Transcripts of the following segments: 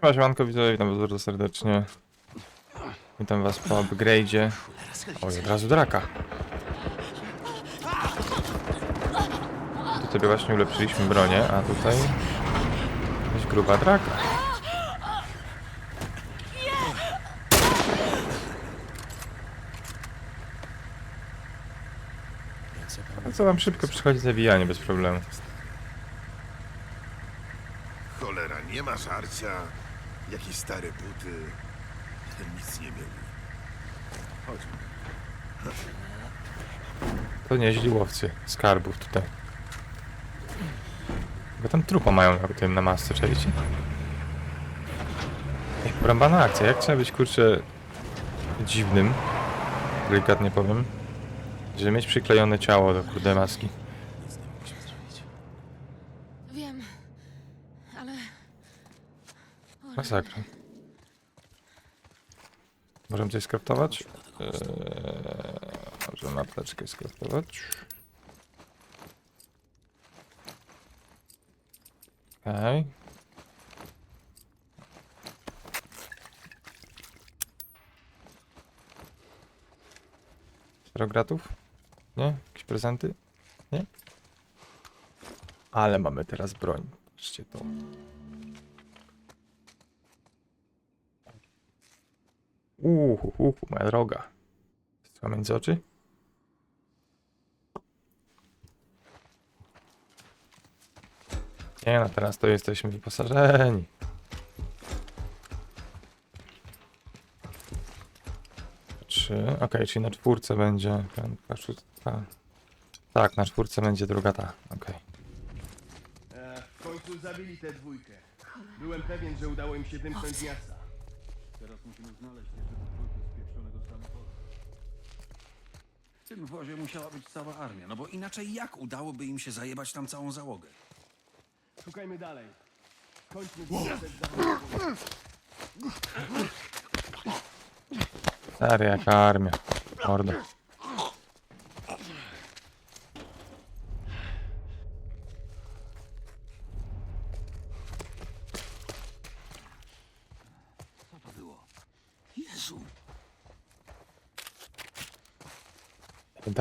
Siema, siemanko widzowie, witam bardzo serdecznie. Witam was po upgrade'zie. Oj, od razu draka. Tu sobie właśnie ulepszyliśmy bronię, a tutaj... Jakaś gruba draka. A co tam szybko przychodzi zabijanie bez problemu. Cholera, nie ma żarcia. Jakieś stare buty. Nic nie mieli. Chodźmy. To nieźli łowcy skarbów tutaj. Bo tam trupa mają na tym na masce, czajcie? Ej, porąbana akcja, jak trzeba być kurczę dziwnym, delikatnie powiem, żeby mieć przyklejone ciało do kurde maski. Wiem, ale. O, Masakra. Możemy coś skraftować? Eee, możemy apteczkę skraftować. Okej. Czterogratów? Nie? Jakieś prezenty? Nie? Ale mamy teraz broń. Patrzcie to. Uhu, uhu, moja droga. Co między oczy? Nie no, teraz to jesteśmy wyposażeni. Trzy, okej, czyli na czwórce będzie piątka, szóstka. Tak, na czwórce będzie druga ta, okej. E, w końcu zabili tę dwójkę. Byłem pewien, że udało im się wymknąć miasta. Teraz musimy znaleźć jeszcze tę dwójkę spieprzonego samochodu. W tym wozie musiała być cała armia, no bo inaczej jak udałoby im się zajebać tam całą załogę? Szukajmy dalej. Kończmy z zawodową. Stary, jaka armia. Mordo. Co to było? Jezu!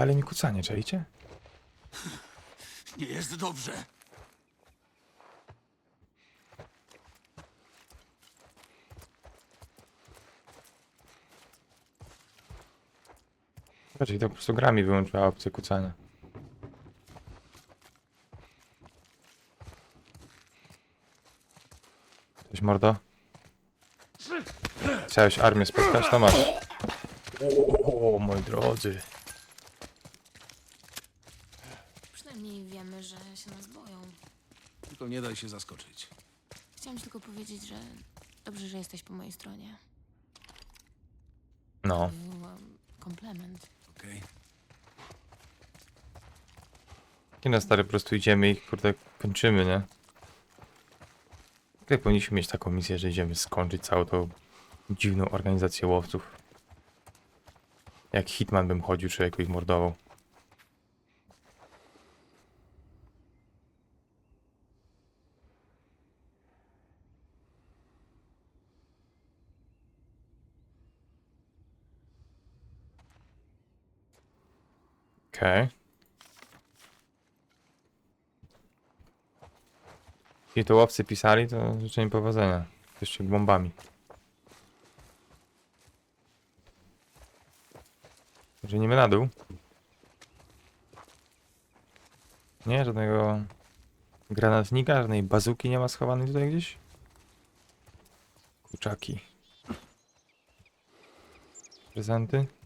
Dalej mi kucanie, czajcie? Nie jest dobrze! Czyli to po prostu gra mi wyłączyła opcję kucania. Cześć mordo. Chciałeś armię spotkać? To masz. O, moi drodzy. Przynajmniej wiemy, że się nas boją. Tylko nie daj się zaskoczyć. Chciałam ci tylko powiedzieć, że dobrze, że jesteś po mojej stronie. No. Byłam komplement. Okej? I na stary po prostu idziemy i kurde kończymy, nie? Tutaj powinniśmy mieć taką misję, że idziemy skończyć całą tą dziwną organizację łowców. Jak Hitman bym chodził, człowieku ich mordował. Okej. Jeśli to łowcy pisali, to życzę im powodzenia. Jeszcze bombami. Że niemy na dół. Nie, żadnego granatnika, żadnej bazuki nie ma schowanej tutaj gdzieś? Kurczaki. Prezenty.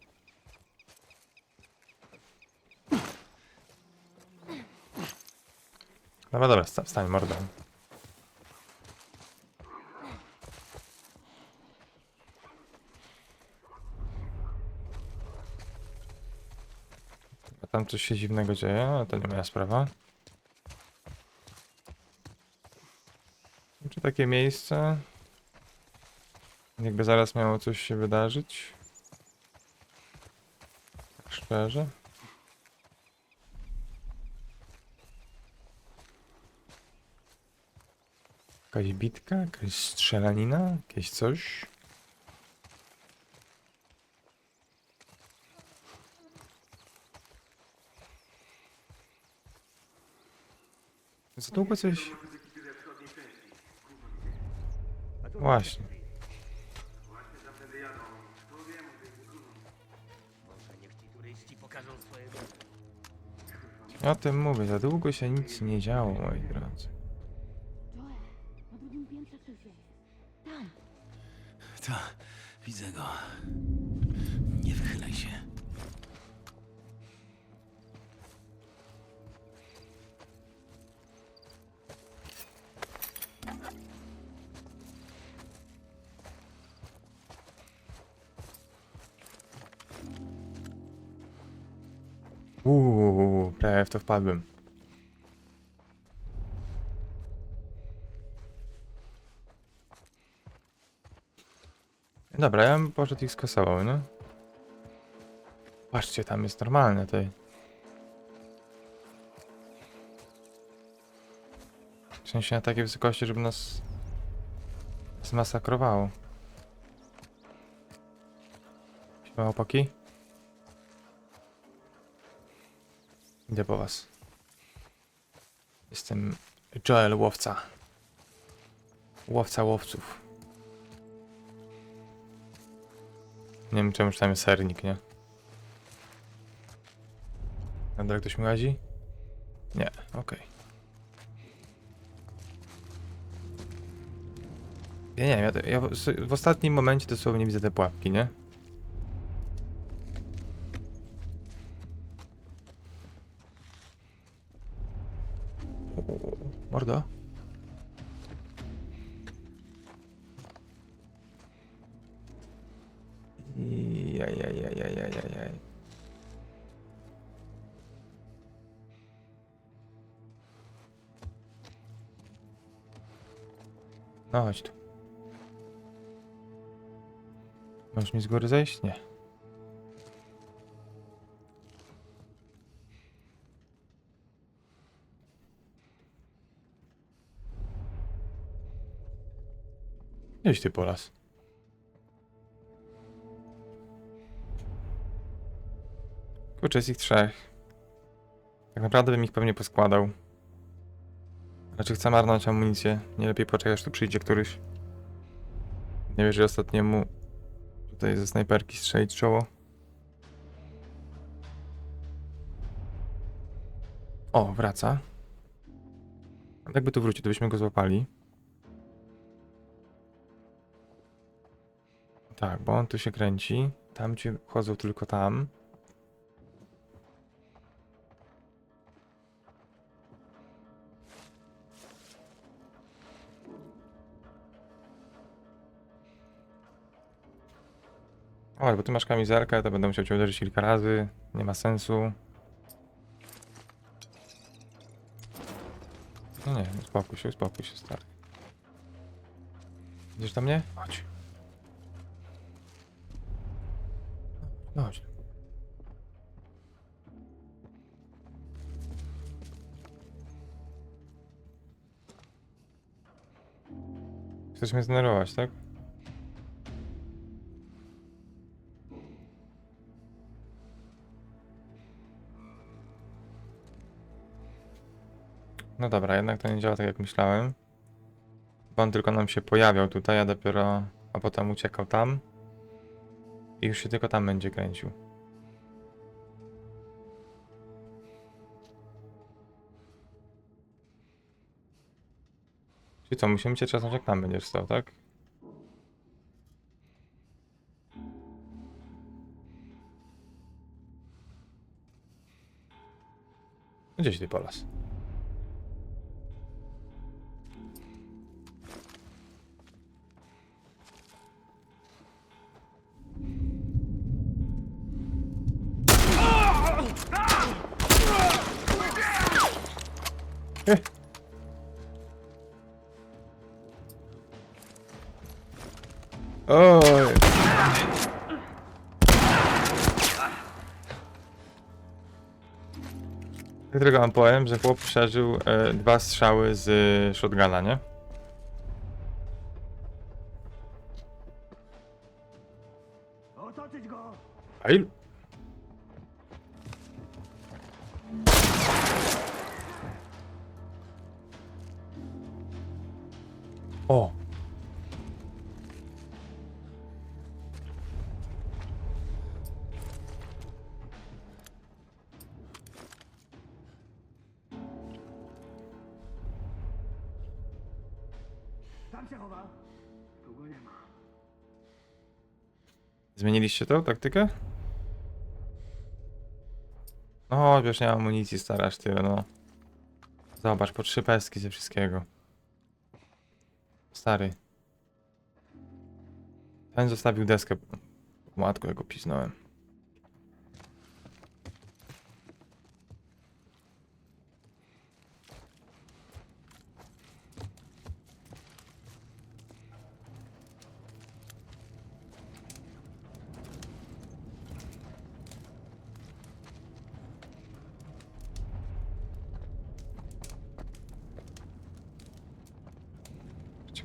Dobra, dobra, sta- wstań mordą. A tam coś się dziwnego dzieje, ale to nie moja sprawa. Czy takie miejsce? Jakby zaraz miało coś się wydarzyć? Tak szczerze? Jakaś bitka, jakaś strzelanina, jakieś coś. Za długo coś... Właśnie. O tym mówię, za długo się nic nie działo, moi drodzy. Ta, widzę go. Nie wychylaj się. Uuu, prawie w to wpadłem. Dobra, ja bym poszedł ich skasował, nie? Patrzcie, tam jest normalne tej. W sensie na takiej wysokości, żeby nas zmasakrowało. Siema, chłopaki. Idę po was. Jestem Joel Łowca. Łowca łowców. Nie wiem czemu tam jest sernik, nie? Nadal ktoś mi łazi? Nie, okej. Ja nie wiem, ja, ja w- w ostatnim momencie dosłownie widzę te pułapki, nie? No chodź tu. Możesz mi z góry zejść? Nie. Gdzieś ty po las. Kurczę, jest ich trzech. Tak naprawdę bym ich pewnie poskładał. Znaczy chcę marnować amunicję. Nie lepiej poczekać, aż tu przyjdzie któryś. Nie wierzę ostatniemu tutaj ze snajperki strzelić czoło. O, wraca. Jakby tu wrócił, to byśmy go złapali. Tak, bo on tu się kręci. Tam ci chodzą tylko tam. Oj, bo ty masz kamizelkę, to będę musiał cię uderzyć kilka razy. Nie ma sensu. No nie, uspokój się, uspokój się, stary. Idziesz do mnie? Chodź. No chodź. Chcesz mnie zdenerwować, tak? No dobra, jednak to nie działa tak jak myślałem. Bo on tylko nam się pojawiał tutaj, a dopiero... a potem uciekał tam. I już się tylko tam będzie kręcił. Czyli co, musimy cię czasem jak tam będziesz stał, tak? Gdzieś ty polas. Oj. Tylko wam powiem, że chłop przeżył e, dwa strzały z e, shotguna, nie? A? O! Zmieniliście tą taktykę? No, wiesz, nie mam amunicji, starasz tyle, no. Zobacz, po trzy pestki ze wszystkiego. Stary. Ten zostawił deskę. Matko, ja go pisnąłem.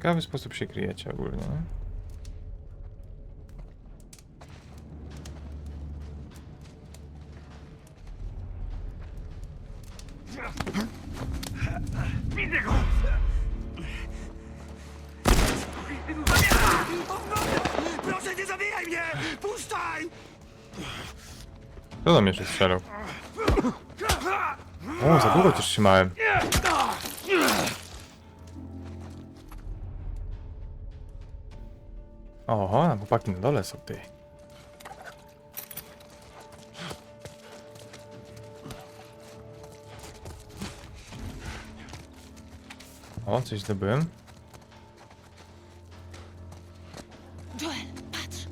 Ciekawy sposób się kryjecie ogólnie, nie? Proszę, nie zabijaj mnie! Puszczaj! Kto do mnie się strzelał? O, za długo cię trzymałem. Oho, chłopaki na dole są ty. O, coś zdobyłem. Joel, patrz!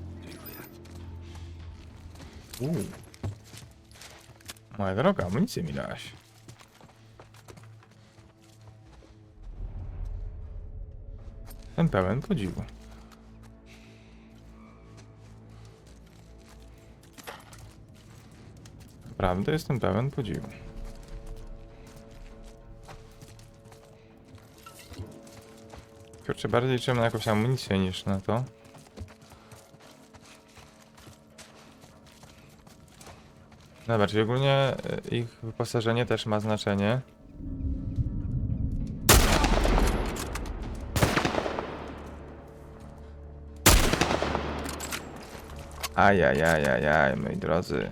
Uuu. Moja droga, amunicję mi dałaś. Jestem pełen podziwu. Naprawdę jestem pełen podziwu. Kurczę, bardziej liczyłem na jakąś amunicję niż na to. Dobra, czyli ogólnie y, ich wyposażenie też ma znaczenie. Ajajajajaj, moi drodzy.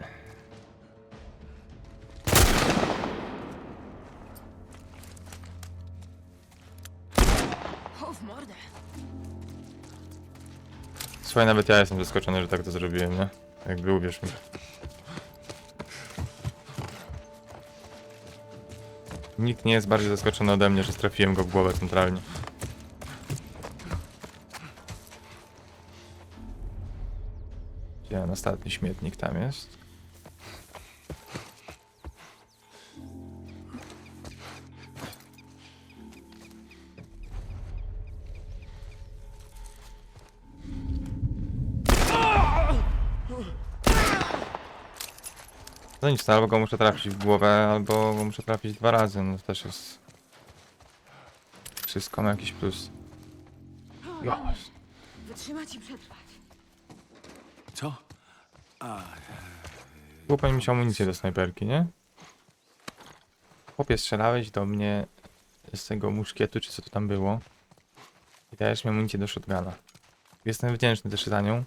Słuchaj, nawet ja jestem zaskoczony, że tak to zrobiłem, nie? Jakby uwierz mi. Nikt nie jest bardziej zaskoczony ode mnie, że trafiłem go w głowę centralnie. Gdzie ten ostatni śmietnik tam jest? No nic, no, albo go muszę trafić w głowę, albo go muszę trafić dwa razy, no to też jest... Wszystko ma jakiś plus. Wytrzymać i przetrwać. Co? A, Było pani mieć amunicję do snajperki, nie? Chłopie, strzelałeś do mnie z tego muszkietu, czy co to tam było. I dajesz mi amunicję do shotguna. Jestem wdzięczny też za nią.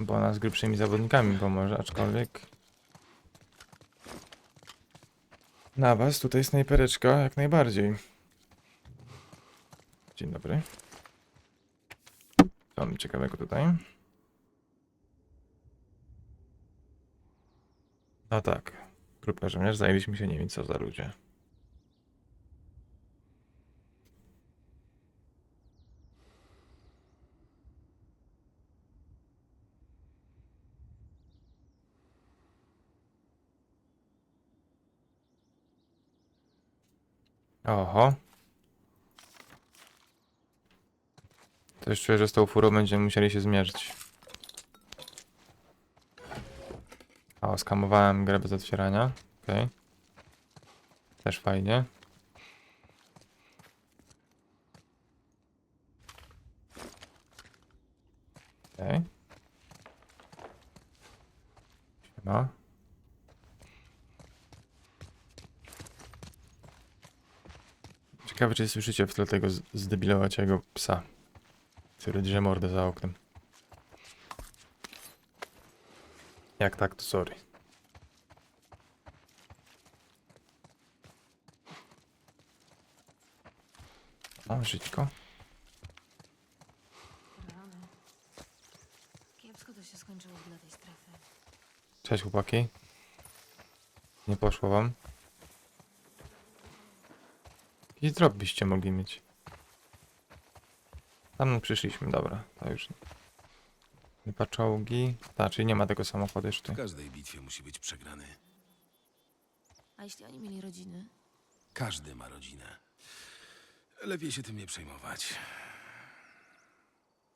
Bo ona z grubszymi zawodnikami pomoże, aczkolwiek... Na was tutaj snajpereczka jak najbardziej. Dzień dobry. Co mamy ciekawego tutaj? No tak. Grupka żołnierzy zajęliśmy się nie wiem co za ludzie. Oho. Już czuję, że z tą furą będziemy musieli się zmierzyć. O, skamowałem grę bez otwierania. Okej. Też fajnie. Okej. Siema. Ciekawe, czy słyszycie w tle tego z- zdebilowaciego psa, który drze mordę za oknem. Jak tak, to sorry. O, żyćko. Rany. Kiepsko to się skończyło dla tej strefy. Cześć chłopaki. Nie poszło wam? Jakiś drop byście mogli mieć. Tam przyszliśmy, dobra, to już nie. Chyba czołgi. Tak, czyli nie ma tego samochodu jeszcze. W każdej bitwie musi być przegrany. A jeśli oni mieli rodziny? Każdy ma rodzinę. Lepiej się tym nie przejmować.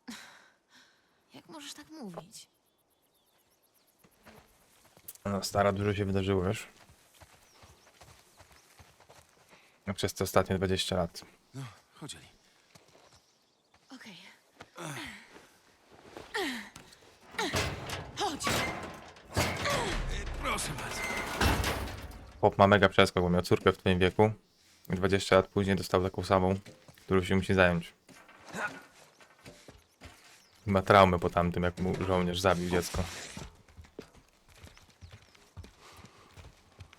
Jak możesz tak mówić? No stara, dużo się wydarzyło już. No, Przez te ostatnie 20 lat. No, chodź Eli. Okej. Chodź! Proszę bardzo. Chłop ma mega przeskok, bo miał córkę w twoim wieku. I 20 lat później dostał taką samą, którą się musi zająć. Ma traumy po tamtym, jak mu żołnierz zabił dziecko.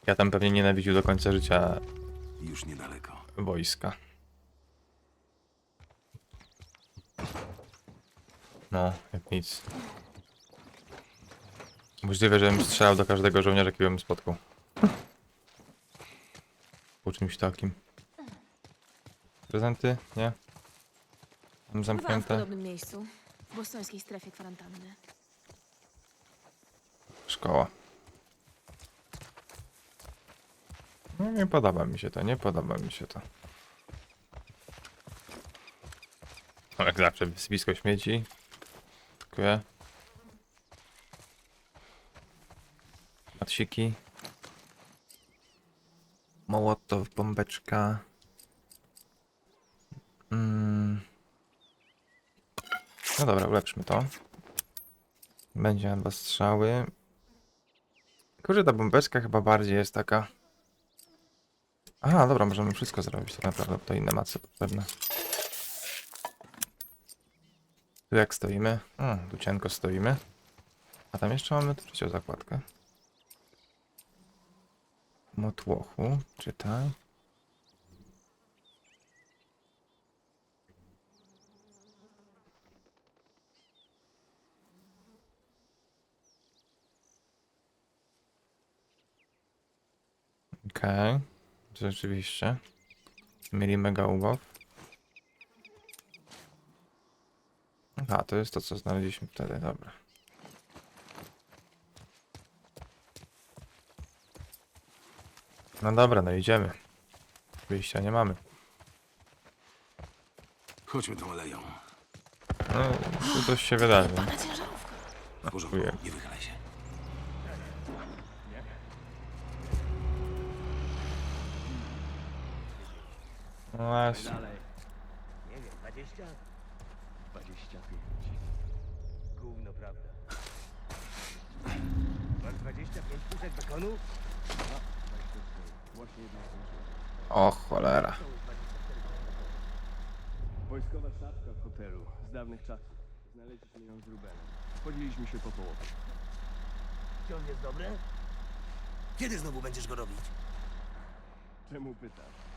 Ja tam pewnie nienawidził do końca życia Już niedaleko. wojska. No, jak nic. Możliwe, żebym strzelał do każdego żołnierza, jakiego bym spotkał. Po czymś takim. Prezenty? Nie? Tam Bywałam w zamknięte. podobnym miejscu. W bostońskiej strefie kwarantanny. Szkoła. No, nie podoba mi się to, nie podoba mi się to. No, jak zawsze, wysypisko śmieci. Dziękuję. Matsiki. Mołotow, bombeczka. Mm. No dobra, ulepszmy to. Będzie dwa strzały. Kurczę, ta bombeczka chyba bardziej jest taka... Aha, dobra, możemy wszystko zrobić tak naprawdę, to inne mace potrzebne. Tu jak stoimy? Hmm, tu cienko stoimy. A tam jeszcze mamy trzecią zakładkę. Motłochu, czytaj. Okej, rzeczywiście. Mieli mega ubaw. Aha, to jest to, co znaleźliśmy wtedy, dobra. No dobra, no idziemy. Wyjścia nie mamy. Chodźmy tą aleją. No, tu coś się wydarzy. Pana ciężarówka. W porządku, nie wychylaj się. Właśnie. Dalej. Nie wiem, 20? 25. Gówno, prawda. Masz 25 puszek bekonu? Właśnie jedno zdążyłem. O cholera. Wojskowa szafka w hotelu z dawnych czasów. Znaleźliśmy ją z Rubenem. Podzieliliśmy się po połowie. Wciąż jest dobre? Kiedy znowu będziesz go robić? Czemu pytasz?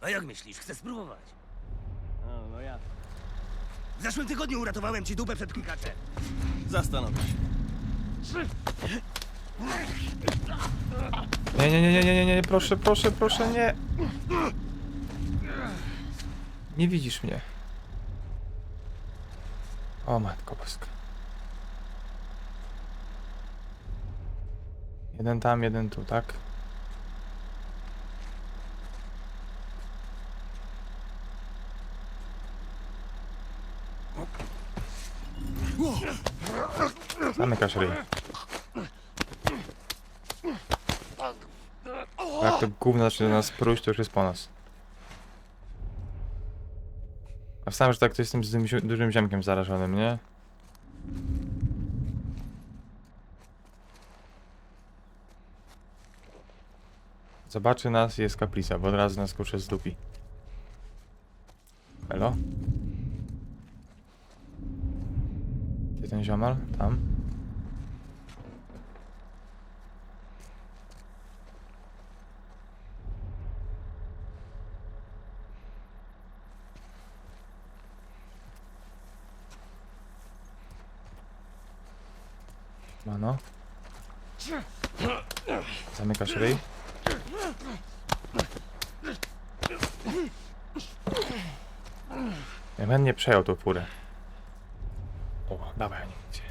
A jak myślisz, chcę spróbować? A, no jasne. W zeszłym tygodniu uratowałem ci dupę przed klikaczem. Zastanowię się. Nie, nie, nie, nie, nie, nie, nie, proszę, proszę, proszę, nie. Nie widzisz mnie. O matko boska. Jeden tam, jeden tu, tak? Zamykasz ryj. Jak to gówno zacznie do nas próć, to już jest po nas. A wstałem, że tak to jestem z tym dużym ziemkiem zarażonym, nie? Zobaczy nas, jest kaplica, bo od razu nas kurczę z dupi. Ten ziomal? Tam? Mano. Zamykasz ryj. Ja bym nie przejął tą furę. Dawaj, nie gdzie.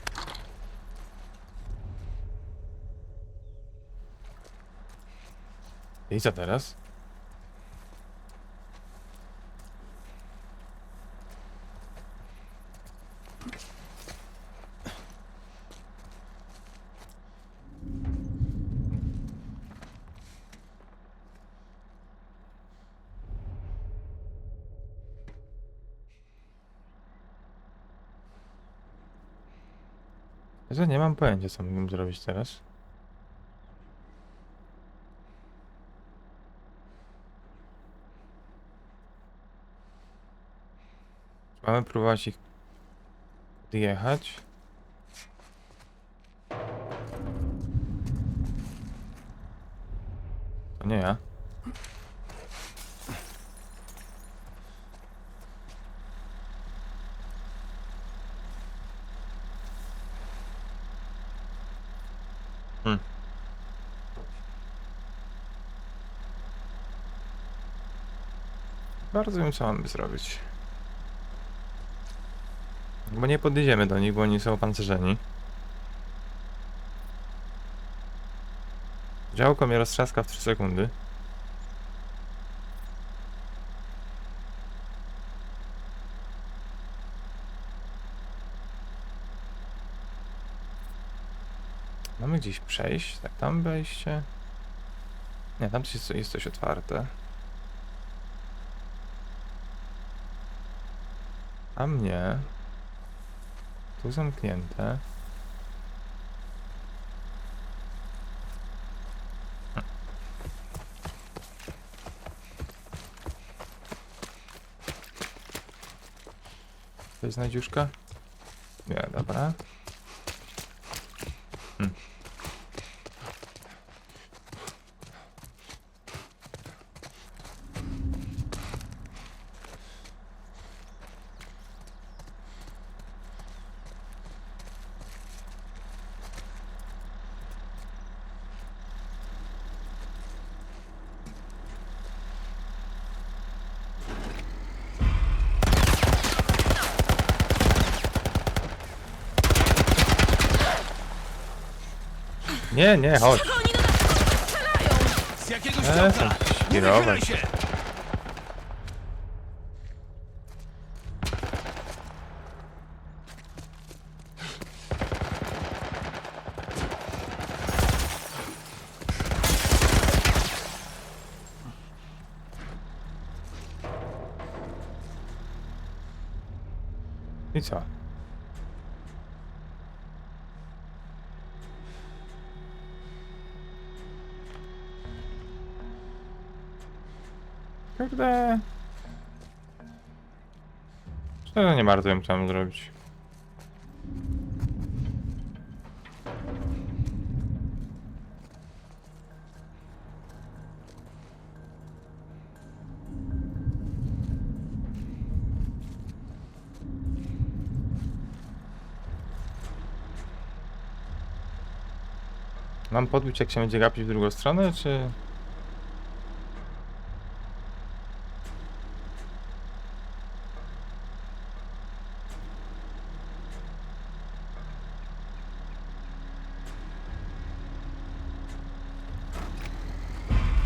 I co teraz? Że nie mam pojęcia, co mógłbym zrobić teraz. Mamy próbować ich odjechać. To nie ja. Bardzo wiem, co mamy zrobić. Bo nie podjedziemy do nich, bo oni są opancerzeni. Działko mnie roztrzaska w 3 sekundy. Mamy gdzieś przejść? Tak, tam wejście? Nie, tam jest, jest coś otwarte. Tam nie. Tu zamknięte. To jest znajdziuszka? Nie, dobra. Nie, nie, chodź. Oni na nas strzelają! Z jakiegoś E, działka! tam Nie kierować. się! I co? Kurde. Szczerze nie bardzo wiem, co mam zrobić. Mam podbić, jak się będzie gapić w drugą stronę, czy...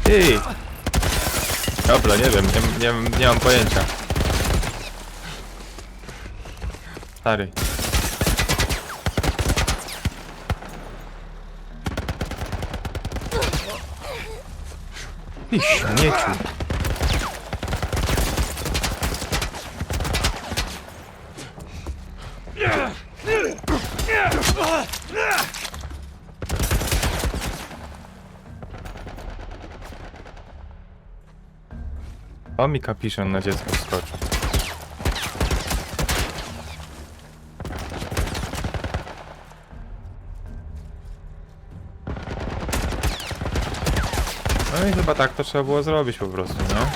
Ej! Dobra, nie wiem, nie, nie, nie mam pojęcia. Stary. Ty śmieciu. O mi kapiszon na dziecko skoczył. No i chyba tak to trzeba było zrobić po prostu, nie?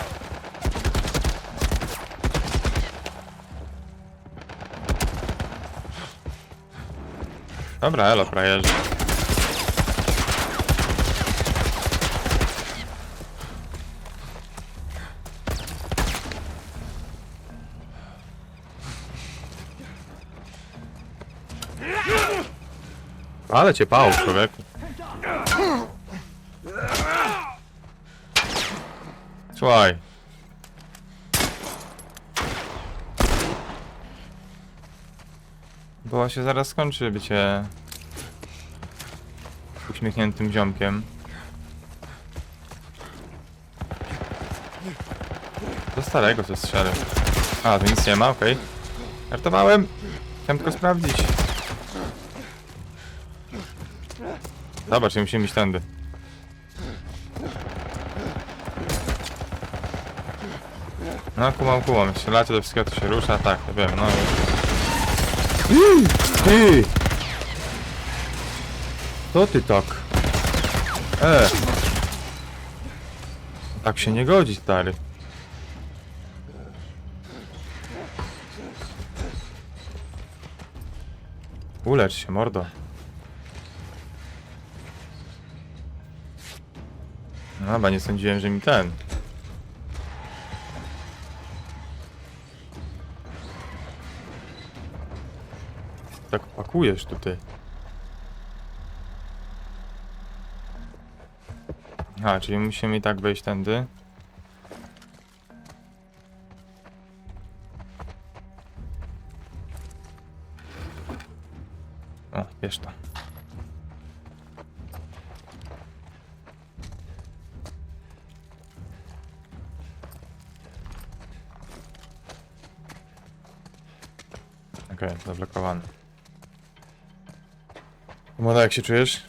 Dobra, elo, frajerzy. Ale cię pał, człowieku. Słuchaj. Bo się zaraz skończy bycie uśmiechniętym ziomkiem. Do starego co strzelę. A, tu nic nie ma, okej. Żartowałem. Chciałem tylko sprawdzić. Zobacz, nie musimy iść tędy. No kumam, kumam. Strzelacie do wszystkiego, to się rusza. Tak, ja wiem, no. Ty! Co ty tak? E! Tak się nie godzi, stary. Ulecz się, mordo. Chyba nie sądziłem, że mi ten. Tak pakujesz tutaj. A, czyli musimy i tak wejść tędy. Jak się czujesz?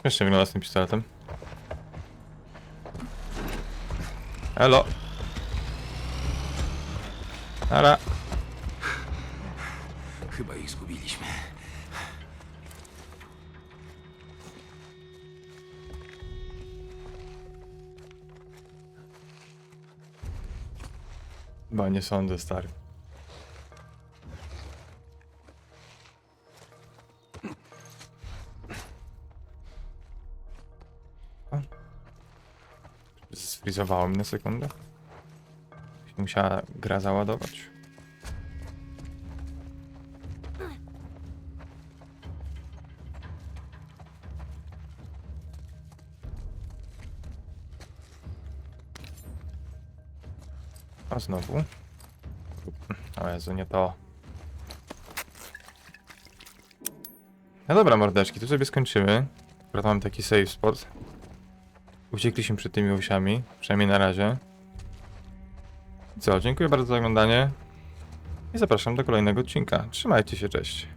Śmiesznie wygląda z tym pistoletem. Elo. Ara. Chyba ich zgubiliśmy. Chyba nie sądzę, stary. Sfrizowało mi na sekundę. Musiała gra załadować. A znowu. O Jezu, nie to. No dobra, mordeczki, tu sobie skończymy. Akurat mamy taki save spot. Uciekliśmy przed tymi owsiami, przynajmniej na razie. Co, dziękuję bardzo za oglądanie. I zapraszam do kolejnego odcinka. Trzymajcie się, cześć.